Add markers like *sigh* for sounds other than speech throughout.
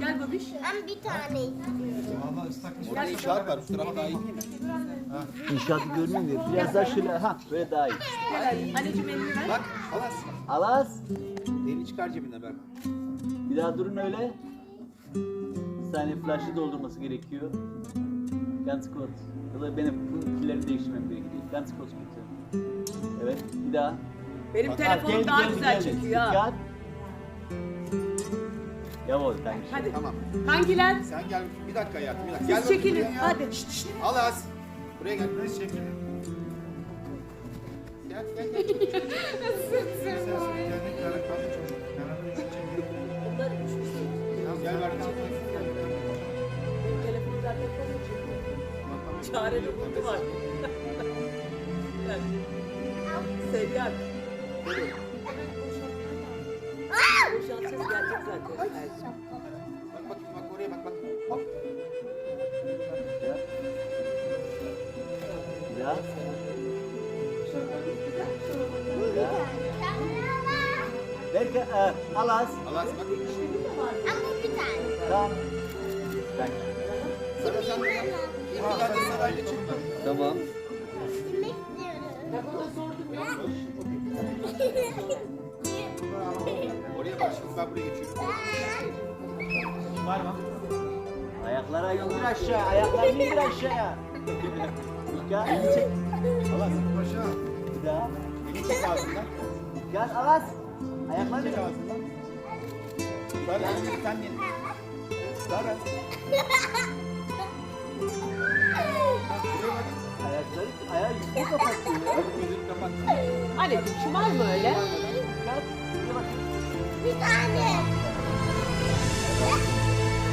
Gel babiş. Ben bir tane istiyorum. Orada inşaat var. Şu tarafa daha iyi. İnşaatı görünüyor mu? Biraz daha şöyle ha böyle daha iyi. Anneciğim elini ver. Bak Alas. Alas. Elini çıkar cebinden Berk. Bir daha durun öyle. Bir saniye flash'ı doldurması gerekiyor. Ganz kurz. Ya da benim bu pilleri değiştirmem gerekiyor. Ganz kurz bitte. Evet bir daha. Benim Ha, telefonum daha geldi, güzel geldi. çekiyor ha. Dikkat. Jawohl, danke. Hadi. Tamam. Hangiler? Sen gel. Bir dakika hayatım. Bir dakika. Siz Gel çekilin. buraya. Hadi. Şşt, şşt. Alas. Buraya gel. Buraya çekilin. Gel gel gel. *laughs* Gel zaten buldu var. Gel. Boşaltacağız gelecek zaten. Bak bak bak oraya bak bak. Hop. Bir daha. Berke, e, Alas. Alas bak. Ama bir tane. Tamam. Danke. Sana sen de. Bir tane sarayla çıkma. Tamam. Gitmek istiyorum. *laughs* Oraya bak şimdi ben buraya geçiyorum. Var mı? Ayaklara indir aşağı, ayaklarını indir aşağıya. Dikkat, elini çek. Alas başa. Bir daha. Elini çek ağzından. Dikkat, Alas. Ayaklarını Çek ağzından. Elini sen yeni. Bak. Ayakları, ayağı yüzüne kapatıyor ya. Bak gözünü kapat. Anneciğim şu var mı öyle?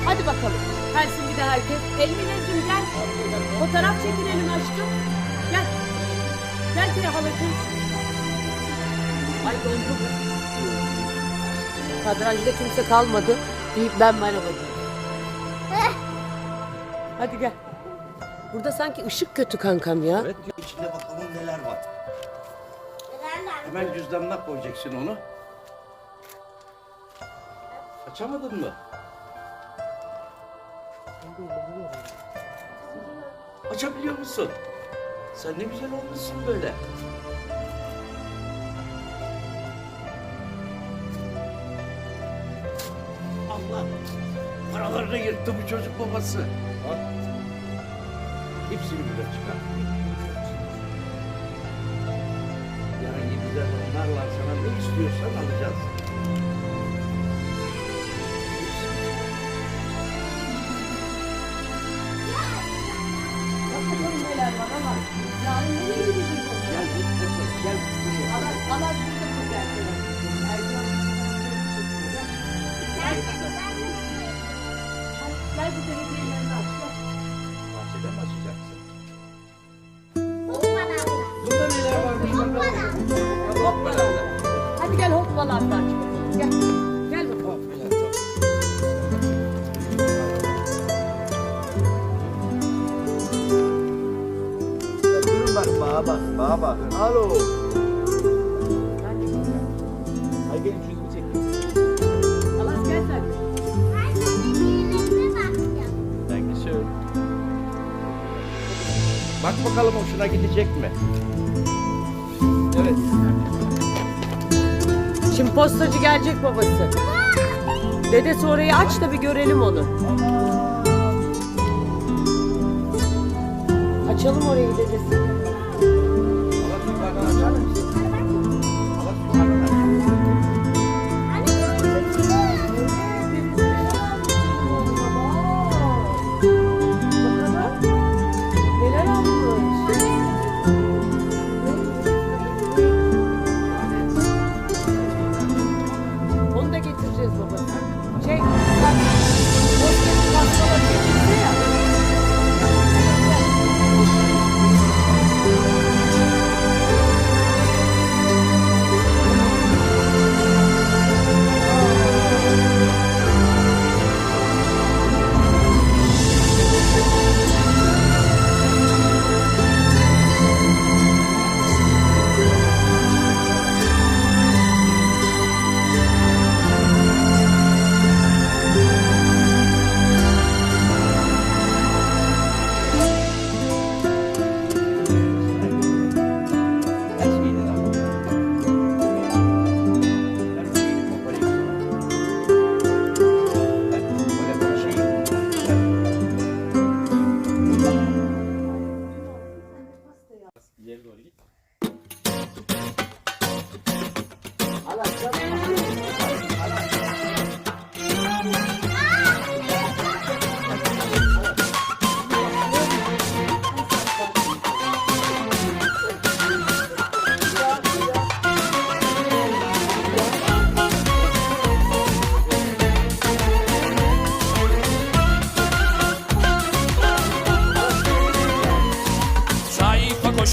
Hadi bakalım. Gelsin bir de herkes. Elmineciğim gel. Fotoğraf çekinelim aşkım. Gel. Gel Tire halacığım. Ay dondum. Kadrajda kimse kalmadı. Bir ben merhaba diyeyim. Hadi gel. Burada sanki ışık kötü kankam ya. Evet içinde bakalım neler var. Hemen cüzdanına koyacaksın onu. Açamadın mı? Açabiliyor musun? Sen ne güzel olmuşsun böyle. Allah! Paralarını yırttı bu çocuk babası. Bak. Hepsini birden çıkar. Yarın yeniden onlarla sana ne istiyorsan alacağız. Yarın nereye gideceğiz? Gel git bakalım, gel buraya. Allah Allah burada bu gerçekten. Gel bu televizyonlarını aç. Gel. Bahçede mi açacaksın? Hoppala. Bunda neler varmış bakalım. Hoppala. Hadi gel hoppala aç. Gel. Bak, bağa bak, bağa bak. Alo. Hadi gelin şu yüzümü çekin. Allah gel sen. Ben senin iğnelerine bakacağım. Danke schön. Bak bakalım hoşuna gidecek mi? Evet. Şimdi postacı gelecek babası. Dedesi orayı aç da bir görelim onu. Açalım orayı dedesi. Allah yukarıdan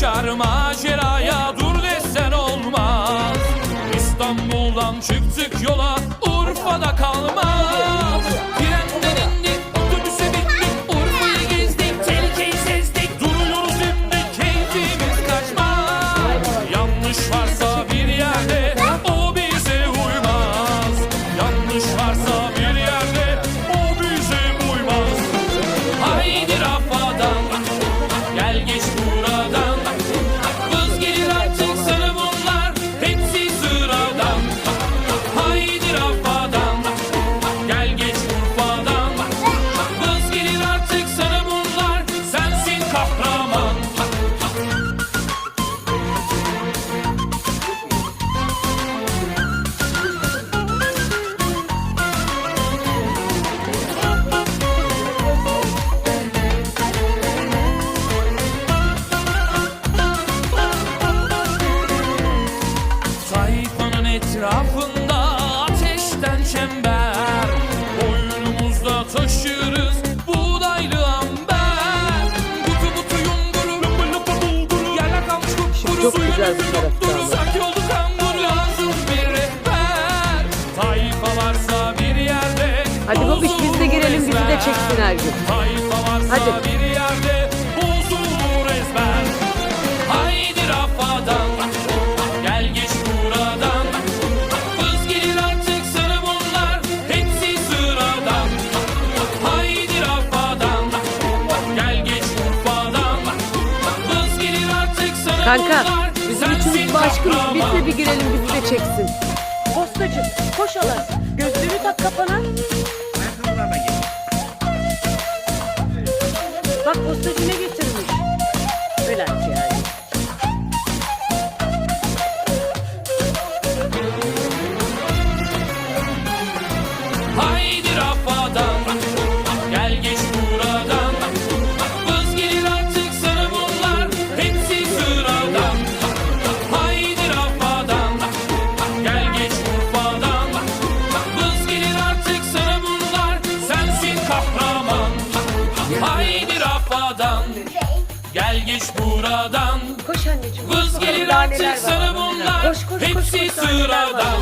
çıkar maceraya dur desen olmaz. İstanbul'dan çıktık yola Urfa'da kalmaz güzel bir taraftan. Sanki oldu kambur lazım bir rehber. Tayfa varsa bir yerde Hadi babiş biz de girelim bizi de çeksin her gün. Tayfa varsa Hadi. bir yerde bozulur ezber Haydi rafadan Gel geç buradan. Vız gelir artık sana bunlar Hepsi sıradan. Haydi rafadan Gel geç Urfa'dan. Vız gelir artık sana Kanka bunlar Başkımız biz de bir girelim bizi de çeksin. Postacı koş ala gözlüğünü tak kafana. Rafadan Gel geç buradan. Koş anneciğim. koş. Vız gelir artık sana bunlar. Koş, koş, koş, Hepsi koş, var. sıradan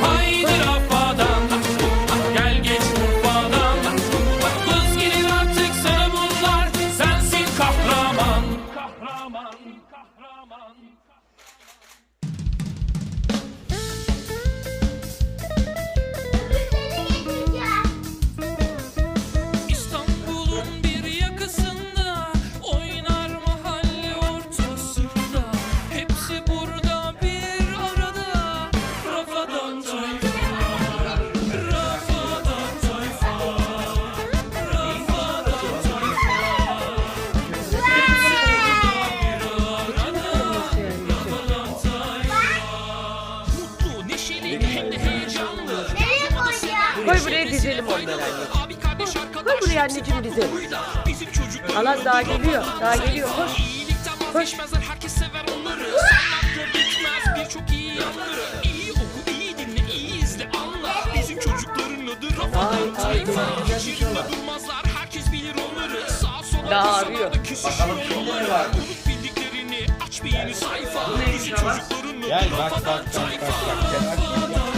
Haydi rafadan. Gel geç Urfa'dan Vız gelir artık sana bunlar. Sensin kahraman. Kahraman Kahraman dizelim onları anneciğim. Abi kardeş arkadaş Koy buraya anneciğim dizelim. Bizim çocuklar Allah daha geliyor. Daha geliyor. Koş. Vazgeçmezler herkes sever onları. Sanatla bitmez birçok iyi yanları İyi oku iyi dinle iyi izle anla. Bizim çocukların adı Rafadan Tayfa Hiç yerinde durmazlar. Herkes bilir onları. Sağa sola Daha arıyor. küsüşür onları. Unut bildiklerini aç bir yeni sayfa Bizim çocukların adı Gel bak bak bak bak.